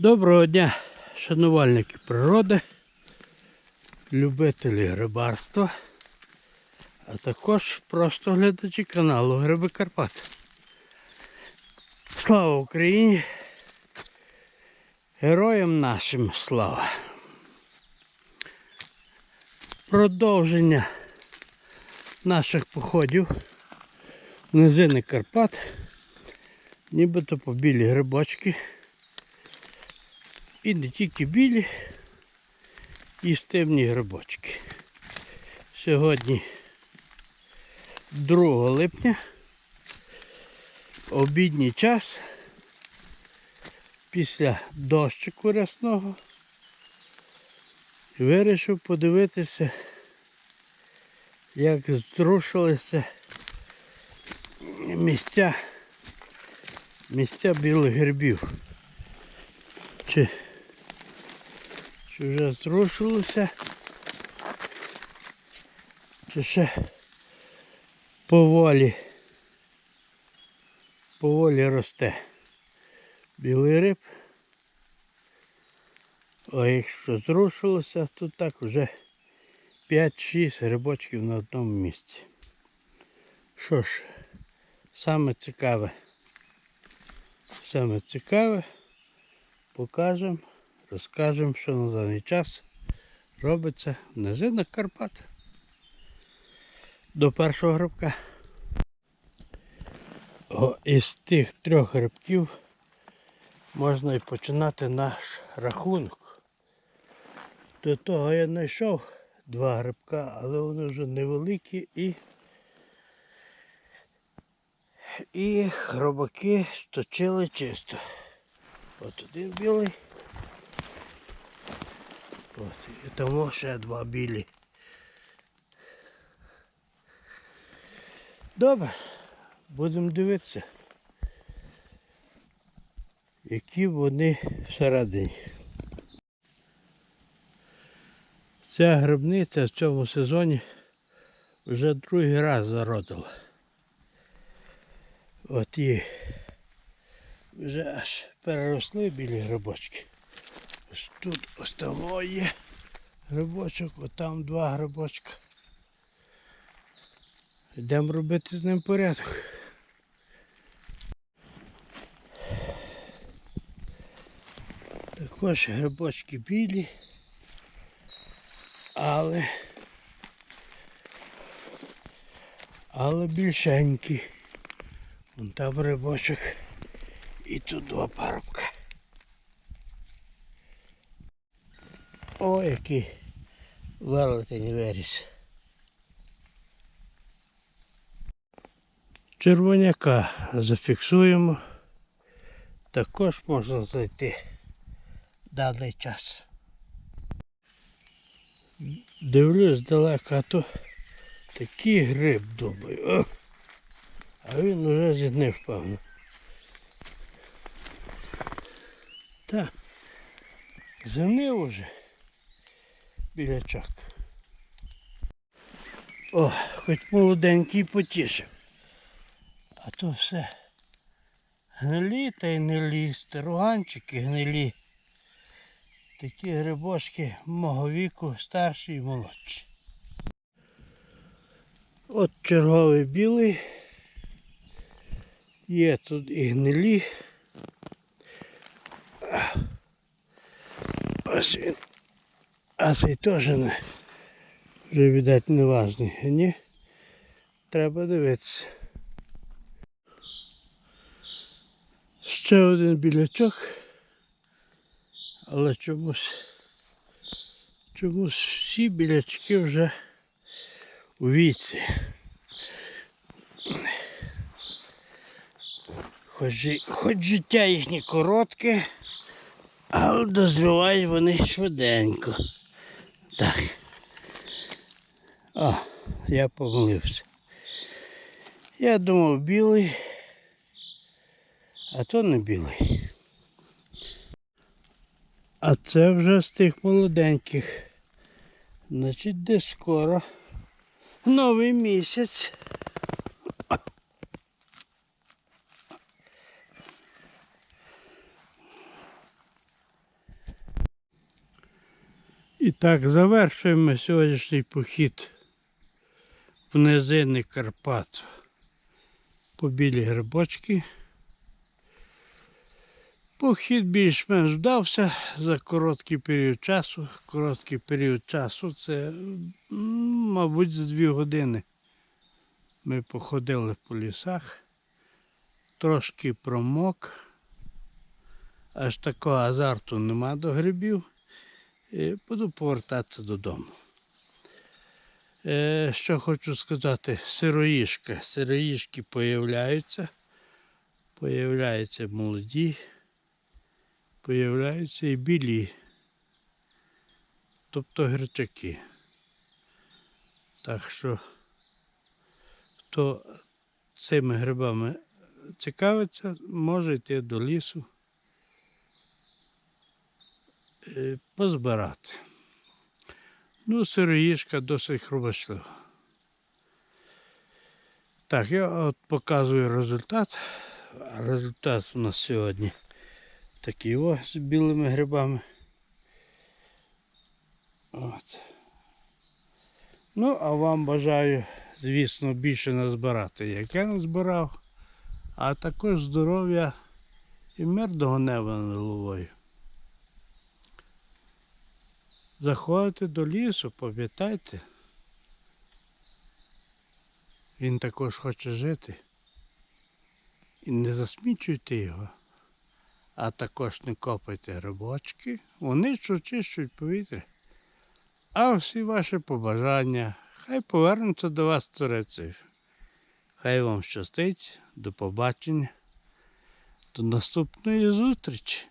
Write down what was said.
Доброго дня, шанувальники природи, любителі рибарства, а також просто глядачі каналу Гриби Карпат. Слава Україні! Героям нашим слава! Продовження наших походів в низини Карпат, нібито по білі грибочки. І не тільки білі, і стебні грибочки. Сьогодні 2 липня, обідній час, після дощику рясного, вирішив подивитися, як зрушилися місця, місця білих грибів. Чи чи вже зрушилося, чи ще поволі, поволі росте білий риб. А якщо зрушилося, то так вже 5-6 грибочків на одному місці. Що ж, саме цікаве, саме цікаве, покажемо розкажемо, що на даний час робиться в низинах Карпат до першого грибка. О, із тих трьох грибків можна і починати наш рахунок. До того я знайшов два грибка, але вони вже невеликі і і хробаки сточили чисто. От один білий. От, і тому ще два білі. Добре, будемо дивитися, які вони всередині. Ця грибниця в цьому сезоні вже другий раз зародила. От і вже аж переросли білі грибочки. Тут ось там є грибочок, от там два грибочка. Йдемо робити з ним порядок. Також грибочки білі, але але більшенькі. Вон там грибочок і тут два парубка. О, який велетень. Червоняка зафіксуємо. Також можна знайти даний час. Дивлюсь далеко, а то такий гриб думаю. О! А він уже зігнив, певно. Так, зігнив уже білячок. О, хоч молоденький потішив. А то все гнилі та й гнилі, старуганчики гнилі. Такі грибочки мого віку старші і молодші. От черговий білий. Є тут і гнилі. Ось він. А цей теж не вже, видать, не важний. Ні? Треба дивитися. Ще один білячок. Але чомусь чомусь всі білячки вже у віці. Хоч, хоч життя їхнє коротке, але дозрівають вони швиденько. Так. А, я помилився. Я думав білий, а то не білий. А це вже з тих молоденьких. Значить, де скоро новий місяць. І так, завершуємо сьогоднішній похід в низини Карпат по білі грибочки. Похід більш-менш вдався за короткий період часу. Короткий період часу це, мабуть, за дві години. Ми походили по лісах, трошки промок, аж такого азарту нема до грибів. Буду повертатися додому. Е, що хочу сказати, сироїшка. Сироїшки появляються. Появляються молоді, появляються і білі. Тобто гречаки. Так що, хто цими грибами цікавиться, може йти до лісу позбирати. Ну, сироїшка досить хрубочлива. Так, я от показую результат. Результат у нас сьогодні такий о з білими грибами. От. Ну, а вам бажаю, звісно, більше назбирати, як я назбирав, а також здоров'я і мирного неба над головою. Заходите до лісу, пам'ятайте. Він також хоче жити. І не засмічуйте його, а також не копайте грибочки, вони ж очищують повітря. А всі ваші побажання, хай повернуться до вас царицею. Хай вам щастить, до побачення, до наступної зустрічі.